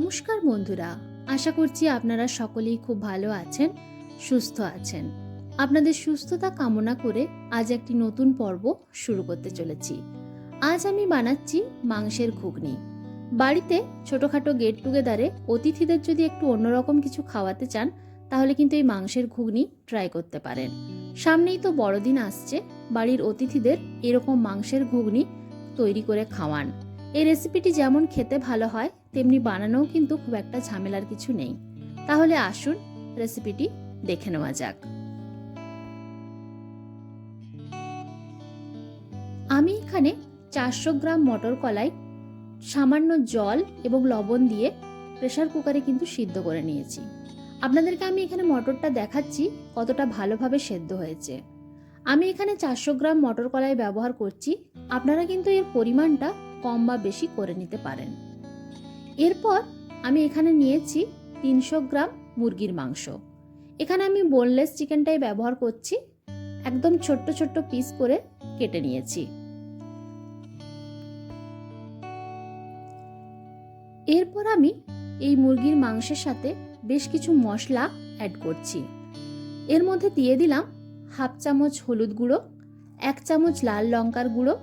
নমস্কার বন্ধুরা, আশা করছি আপনারা সকলেই খুব ভালো আছেন, সুস্থ আছেন। আপনাদের সুস্থতা কামনা করে আজ একটি নতুন পর্ব শুরু করতে চলেছি। আজ আমি বানাচ্ছি মাংসের ঘুগনি। বাড়িতে ছোটোখাটো গেট টুগেদারে অতিথিদের যদি একটু অন্যরকম কিছু খাওয়াতে চান, তাহলে কিন্তু এই মাংসের ঘুগনি ট্রাই করতে পারেন। সামনেই তো বড়দিন আসছে, বাড়ির অতিথিদের এরকম মাংসের ঘুগনি তৈরি করে খাওয়ান। এই রেসিপিটি যেমন খেতে ভালো হয়, তেমনি বানানোও কিন্তু খুব একটা ঝামেলার কিছু নেই। তাহলে আসুন রেসিপিটি দেখে নেওয়া যাক। আমি এখানে চারশো গ্রাম মটর কলাই, সামান্য জল এবং লবণ দিয়ে প্রেসার কুকারে কিন্তু সিদ্ধ করে নিয়েছি। আপনাদেরকে আমি এখানে মটরটা দেখাচ্ছি কতটা ভালোভাবে সেদ্ধ হয়েছে। আমি এখানে চারশো গ্রাম মটর কলাই ব্যবহার করছি। আপনারা কিন্তু এর পরিমাণটা কম বা বেশি করে নিতে পারেন। এরপর আমি এখানে নিয়েছি তিনশো গ্রাম মুরগির মাংস। এখানে আমি বোনলেস চিকেনটাই ব্যবহার করছি। একদম ছোট্ট ছোট্ট পিস করে কেটে নিয়েছি। এরপর আমি এই মুরগির মাংসের সাথে বেশ কিছু মশলা অ্যাড করছি। এর মধ্যে দিয়ে দিলাম হাফ চামচ হলুদ গুঁড়ো, এক চামচ লাল লঙ্কার গুঁড়ো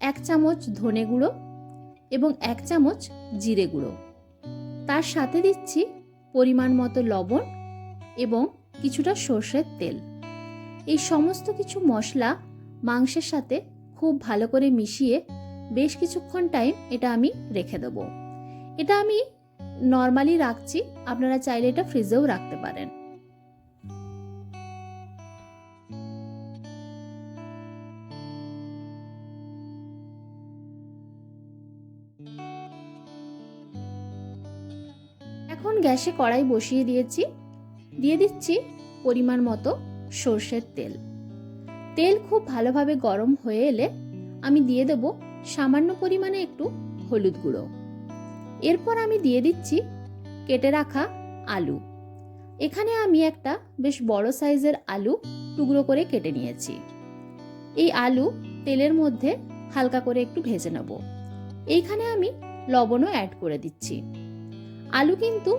এক চামচ ধনে গুঁড়ো এবং এক চামচ জিরে গুঁড়ো। তার সাথে দিচ্ছি পরিমাণ মতো লবণ এবং কিছুটা সর্ষের তেল। এই সমস্ত কিছু মশলা মাংসের সাথে খুব ভালো করে মিশিয়ে বেশ কিছুক্ষণ টাইম এটা আমি রেখে দেবো। এটা আমি নর্মালি রাখছি, আপনারা চাইলে এটা ফ্রিজেও রাখতে পারেন। এখন গ্যাসে কড়াই বসিয়ে দিয়েছি। দিয়ে দিচ্ছি পরিমাণ মতো সর্ষের তেল। তেল খুব ভালোভাবে গরম হয়ে এলে আমি দিয়ে দেব সামান্য পরিমাণে একটু হলুদ গুঁড়ো। এরপর আমি দিয়ে দিচ্ছি কেটে রাখা আলু। এখানে আমি একটা বেশ বড় সাইজের আলু টুকরো করে কেটে নিয়েছি। এই আলু তেলের মধ্যে হালকা করে একটু ভেজে নেব। এইখানে আমি লবণও অ্যাড করে দিচ্ছি। আলু কিন্তু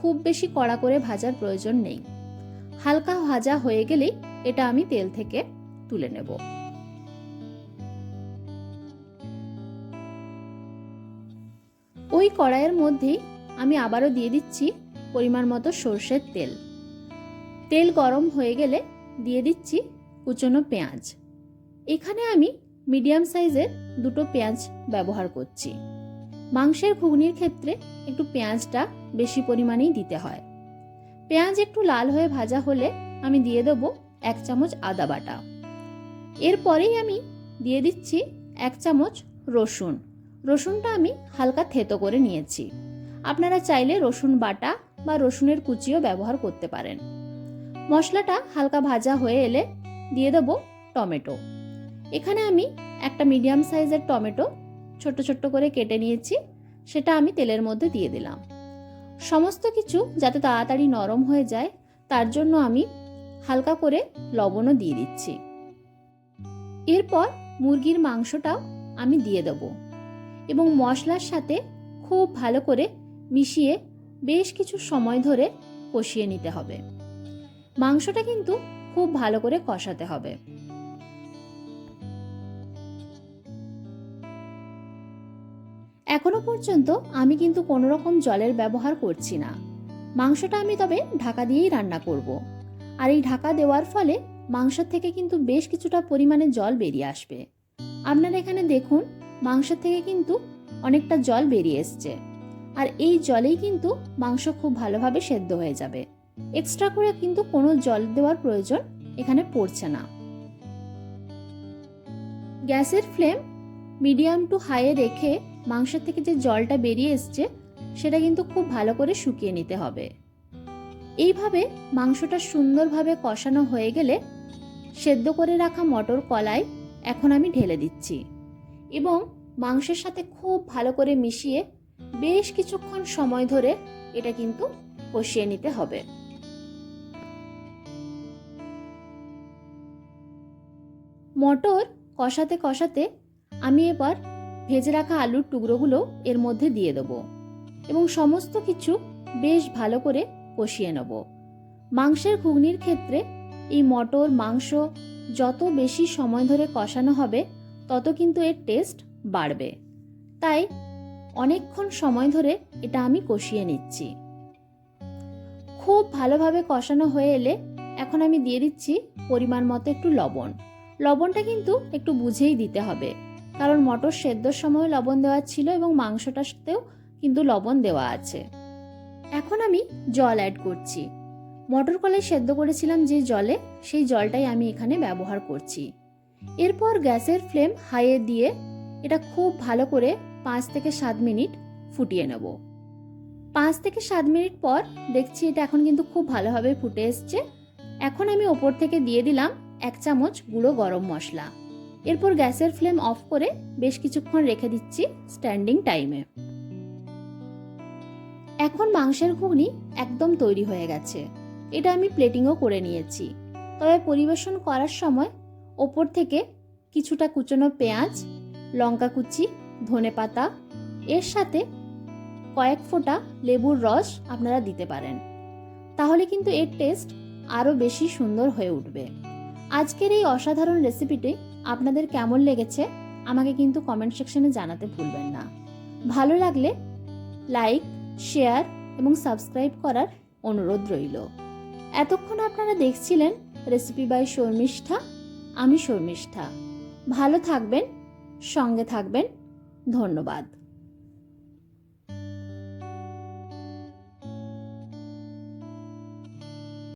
খুব বেশি কড়া করে ভাজার প্রয়োজন নেই। হালকা ভাজা হয়ে গেলেই এটা আমি তেল থেকে তুলে নেব। ওই কড়াইয়ের মধ্যেই আমি আবারও দিয়ে দিচ্ছি পরিমাণ মতো সর্ষের তেল। তেল গরম হয়ে গেলে দিয়ে দিচ্ছি কুচনো পেঁয়াজ। এখানে আমি মিডিয়াম সাইজের দুটো পেঁয়াজ ব্যবহার করছি। মাংসের ঘুগনির ক্ষেত্রে একটু পেঁয়াজটা বেশি পরিমাণেই দিতে হয়। পেঁয়াজ একটু লাল হয়ে ভাজা হলে আমি দিয়ে দেব এক চামচ আদা বাটা। এরপরেই আমি দিয়ে দিচ্ছি এক চামচ রসুন। রসুনটা আমি হালকা থেতো করে নিয়েছি। আপনারা চাইলে রসুন বাটা বা রসুনের কুচিও ব্যবহার করতে পারেন। মশলাটা হালকা ভাজা হয়ে এলে দিয়ে দেব টমেটো। এখানে আমি একটা মিডিয়াম সাইজের টমেটো ছোট্ট ছোট্ট করে কেটে নিয়েছি, সেটা আমি তেলের মধ্যে দিয়ে দিলাম। সমস্ত কিছু যাতে তাড়াতাড়ি নরম হয়ে যায়, তার জন্য আমি হালকা করে লবণও দিয়ে দিচ্ছি। এরপর মুরগির মাংসটাও আমি দিয়ে দেব এবং মশলার সাথে খুব ভালো করে মিশিয়ে বেশ কিছু সময় ধরে কষিয়ে নিতে হবে। মাংসটা কিন্তু খুব ভালো করে কষাতে হবে। এখনও পর্যন্ত আমি কিন্তু কোনো রকম জলের ব্যবহার করছি না। মাংসটা আমি তবে ঢাকা দিয়েই রান্না করব। আর এই ঢাকা দেওয়ার ফলে মাংস থেকে কিন্তু বেশ কিছুটা পরিমাণে জল বেরিয়ে আসবে। আপনারা এখানে দেখুন মাংস থেকে কিন্তু অনেকটা জল বেরিয়ে এসছে। আর এই জলেই কিন্তু মাংস খুব ভালোভাবে সেদ্ধ হয়ে যাবে। এক্সট্রা করে কিন্তু কোনো জল দেওয়ার প্রয়োজন এখানে পড়ছে না। গ্যাসের ফ্লেম মিডিয়াম টু হাইয়ে রেখে মাংসের থেকে যে জলটা বেরিয়ে এসছে, সেটা কিন্তু খুব ভালো করে শুকিয়ে নিতে হবে। এইভাবে মাংসটা সুন্দরভাবে কষানো হয়ে গেলে সেদ্ধ করে রাখা মটর কলাই এখন আমি ঢেলে দিচ্ছি এবং মাংসের সাথে খুব ভালো করে মিশিয়ে বেশ কিছুক্ষণ সময় ধরে এটা কিন্তু কষিয়ে নিতে হবে। মটর কষাতে কষাতে আমি এবার ভেজে রাখা আলুর টুকরোগুলো এর মধ্যে দিয়ে দেবো এবং সমস্ত কিছু বেশ ভালো করে কষিয়ে নেব। মাংসের ঘুগনির ক্ষেত্রে এই মটর, মাংস যত বেশি সময় ধরে কষানো হবে, তত কিন্তু এর টেস্ট বাড়বে। তাই অনেকক্ষণ সময় ধরে এটা আমি কষিয়ে নিচ্ছি। খুব ভালোভাবে কষানো হয়ে এলে এখন আমি দিয়ে দিচ্ছি পরিমাণ মতো একটু লবণ। লবণটা কিন্তু একটু বুঝেই দিতে হবে। কারণ মটর সেদ্ধর সময় লবণ দেওয়া ছিল এবং মাংসটাতেও কিন্তু লবণ দেওয়া আছে। এখন আমি জল অ্যাড করছি। মটর কলাই সেদ্ধ করেছিলাম যে জলে, সেই জলটাই আমি এখানে ব্যবহার করছি। এরপর গ্যাসের ফ্লেম হাইয়ে দিয়ে এটা খুব ভালো করে পাঁচ থেকে সাত মিনিট ফুটিয়ে নেব। পাঁচ থেকে সাত মিনিট পর দেখছি এটা এখন কিন্তু খুব ভালোভাবে ফুটে এসছে। এখন আমি ওপর থেকে দিয়ে দিলাম এক চামচ গুঁড়ো গরম মশলা। এরপর গ্যাসের ফ্লেম অফ করে বেশ কিছুক্ষণ রেখে দিচ্ছি স্ট্যান্ডিং টাইমে। এখন মাংসের ঘুগনি একদম তৈরি হয়ে গেছে। এটা আমি প্লেটিংও করে নিয়েছি। তবে পরিবেশন করার সময় ওপর থেকে কিছুটা কুচনো পেঁয়াজ, লঙ্কা কুচি, ধনে পাতা, এর সাথে কয়েক ফোঁটা লেবুর রস আপনারা দিতে পারেন। তাহলে কিন্তু এর টেস্ট আরও বেশি সুন্দর হয়ে উঠবে। আজকের এই অসাধারণ রেসিপিটি আপনাদের কেমন লেগেছে, আমাকে কিন্তু কমেন্ট সেকশনে জানাতে ভুলবেন না। ভালো লাগলে লাইক শেয়ার এবং সাবস্ক্রাইব করার অনুরোধ রইল। এতক্ষণ আপনারা দেখছিলেন রেসিপি বাই শর্মিষ্ঠা, আমি শর্মিষ্ঠা। ভালো থাকবেন, সঙ্গে থাকবেন, ধন্যবাদ।